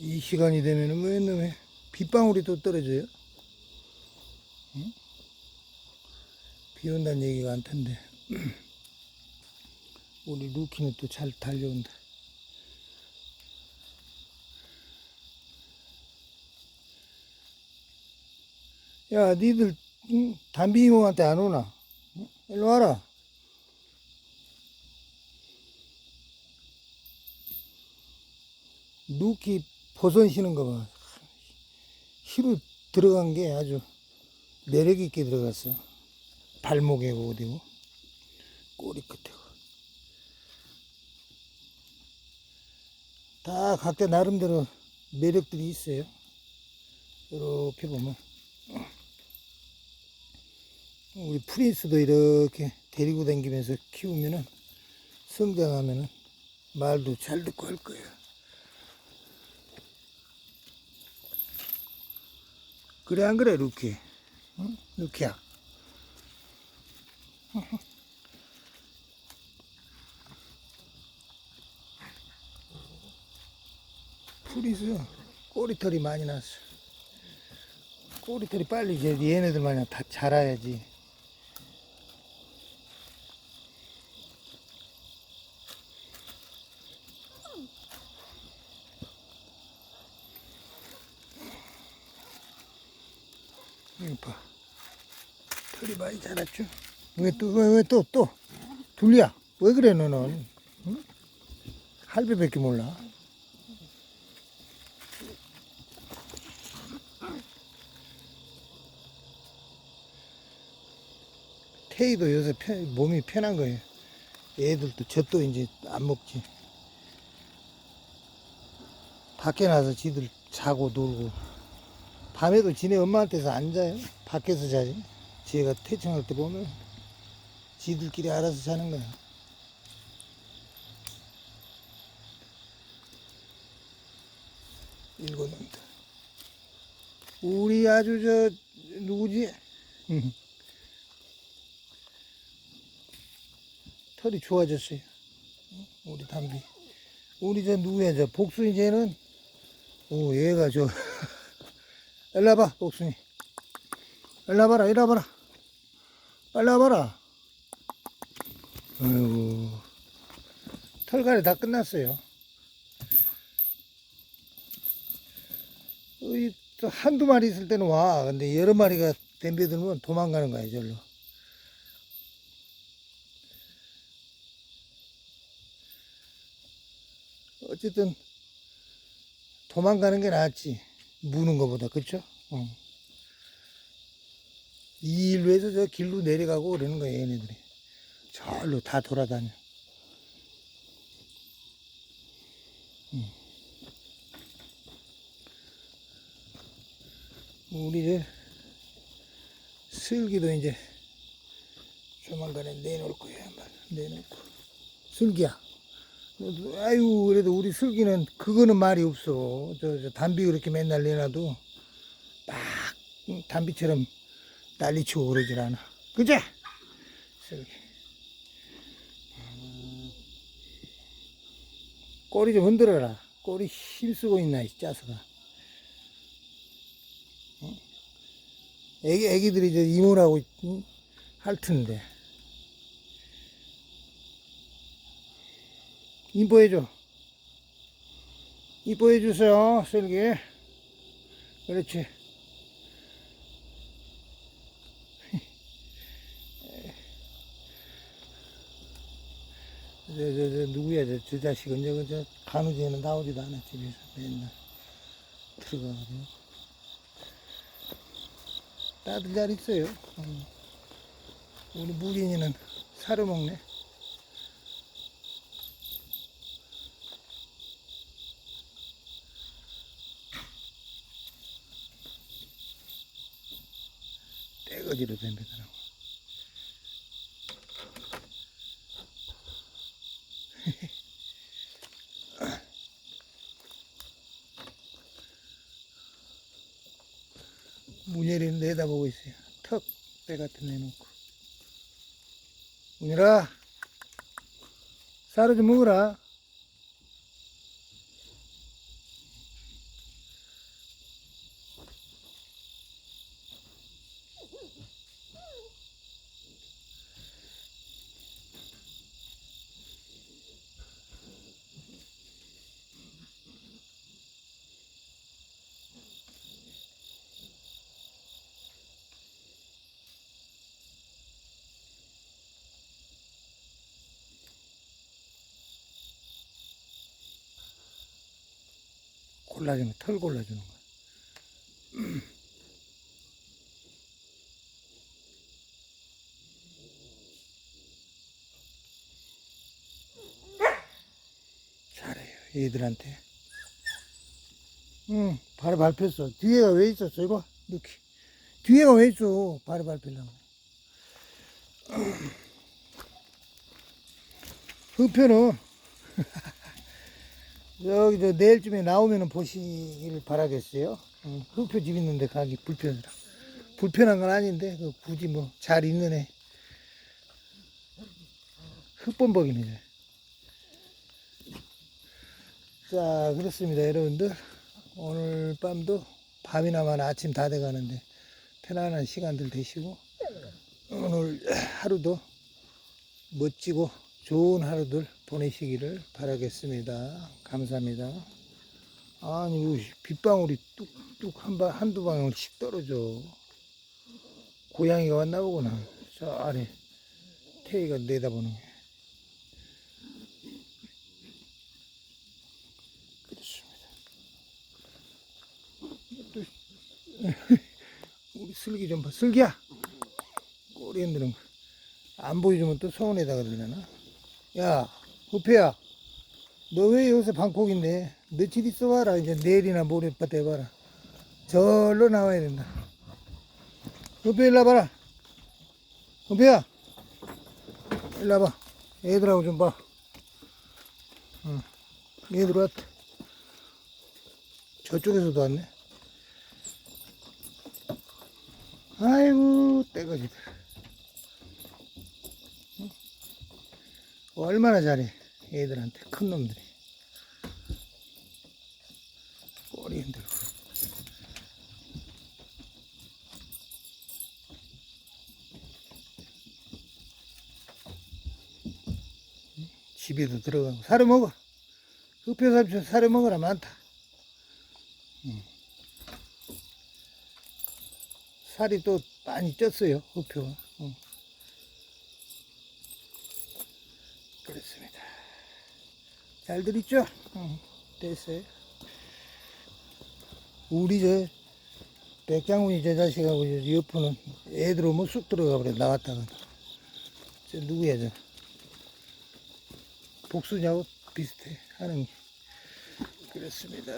이 시간이 되면은 뭐 놈의 빗방울이 또 떨어져요? 응? 비 온다는 얘기가 안 텐데. 우리 루키는 또 잘 달려온다. 야, 니들 응? 담비 이모한테 안 오나? 응? 일로 와라. 루키 신은 거 봐. 히로 들어간 게 아주 매력 있게 들어갔어. 발목에 어디고, 꼬리 끝에고. 다 각자 나름대로 매력들이 있어요. 이렇게 보면. 우리 프린스도 이렇게 데리고 다니면서 키우면은 성장하면은 말도 잘 듣고 할 거예요. 그래 안 그래 루키? 응? 루키야. 프린스 꼬리털이 많이 났어. 꼬리털이 빨리 이제 얘네들 마냥 다 자라야지. 이거 봐. 털이 많이 자랐죠? 왜 또, 왜, 왜 또, 또? 둘리야. 왜 그래, 너는? 응? 할배밖에 몰라. 테이도 요새 편- 몸이 편한 거예요. 애들도 젖도 이제 안 먹지. 밖에 나서 지들 자고 놀고. 밤에도 지네 엄마한테서 안 자요. 밖에서 자지. 지가 퇴청할 때 보면 지들끼리 알아서 자는 거야. 놈들. 우리 아주 저 누구지? 털이 좋아졌어요. 우리 담비. 우리 저 누구야 저 복순이 쟤는 오 얘가 저 일로 와봐 복순이. 일로 와봐라 일로 와봐라. 빨리 와봐라. 아이고. 털갈이 다 끝났어요. 한두 마리 있을 때는 와. 근데 여러 마리가 덤벼들면 도망가는 거야 절로. 어쨌든 도망가는 게 낫지 무는 것보다 그쵸? 어. 이 일로 해서 저 길로 내려가고 그러는 거야 얘네들이 절로 다 돌아다녀 음. 우리 저 슬기도 이제 조만간에 내놓을 거야 아마 내놓고 슬기야 아유 그래도 우리 슬기는 그거는 말이 없어. 저, 저 담비 그렇게 맨날 내놔도 막 응, 담비처럼 난리치고 그러질 않아. 그지 슬기. 꼬리 좀 흔들어라. 꼬리 힘쓰고 있나 이 짜서가. 응? 애기, 애기들이 저 이모라고 응? 할 텐데 이뻐해줘. 이뻐해주세요, 슬기. 그렇지. 저, 저, 저, 누구야, 저, 저 자식은, 저거, 저, 간우지에는 나오지도 않아, 집에서. 맨날. 들어가가지고. 나도 잘 있어요. 음. 우리 무린이는 사료 먹네. 떼거지로 뱀배더라고. 문열이는 내다보고 있어요. 턱, 때 같은 내 놓고. 문열아, 쌀을 좀 먹어라. 골라주는 털 골라주는 거. 잘해요 얘들한테. 응, 발을 밟혔어. 뒤에가 왜 있었어, 이거? 이렇게. 뒤에가 왜 있어? 발을 밟히려고. 흡표는 여기 저 내일쯤에 나오면은 보시길 바라겠어요. 응, 흡표 집 있는데 가기 불편하다. 불편한 건 아닌데 그 굳이 뭐 잘 있는 애. 흑범벅이네. 자 그렇습니다 여러분들 오늘 밤도 밤이나만 아침 다 돼가는데 편안한 시간들 되시고 오늘 하루도 멋지고 좋은 하루들 보내시기를 바라겠습니다. 감사합니다. 아니, 이 빗방울이 뚝뚝 한 방, 한두 방울씩 떨어져. 고양이가 왔나 보구나. 저 아래 태희가 내다보는 게. 그렇습니다. 또, 우리 슬기 좀 봐. 슬기야! 꼬리 흔드는 거. 안 보여주면 또 서운해다 그러려나? 야, 후페야. 너 왜 요새 방콕인데? 며칠 있어 봐라. 이제 내일이나 모레부터 해봐라. 절로 나와야 된다. 후페 일로 와봐라. 후페야. 일로 와봐. 애들하고 좀 봐. 응. 얘들 왔다. 저쪽에서도 왔네. 아이고, 떼거지들. 얼마나 잘해 애들한테 큰 놈들이. 꼬리 흔들고. 집에도 들어가고 사료 먹어. 흡표삽초 사료 먹어라 많다. 응. 살이 또 많이 쪘어요 흡표가 응. 그렇습니다. 잘들 있죠? 응, 됐어요. 우리 저 백장훈이 저 자식하고 저 옆으로는 애들 오면 쑥 들어가 버려 나왔다가 저 누구야 저 복수냐고 비슷해 하는 게 그렇습니다.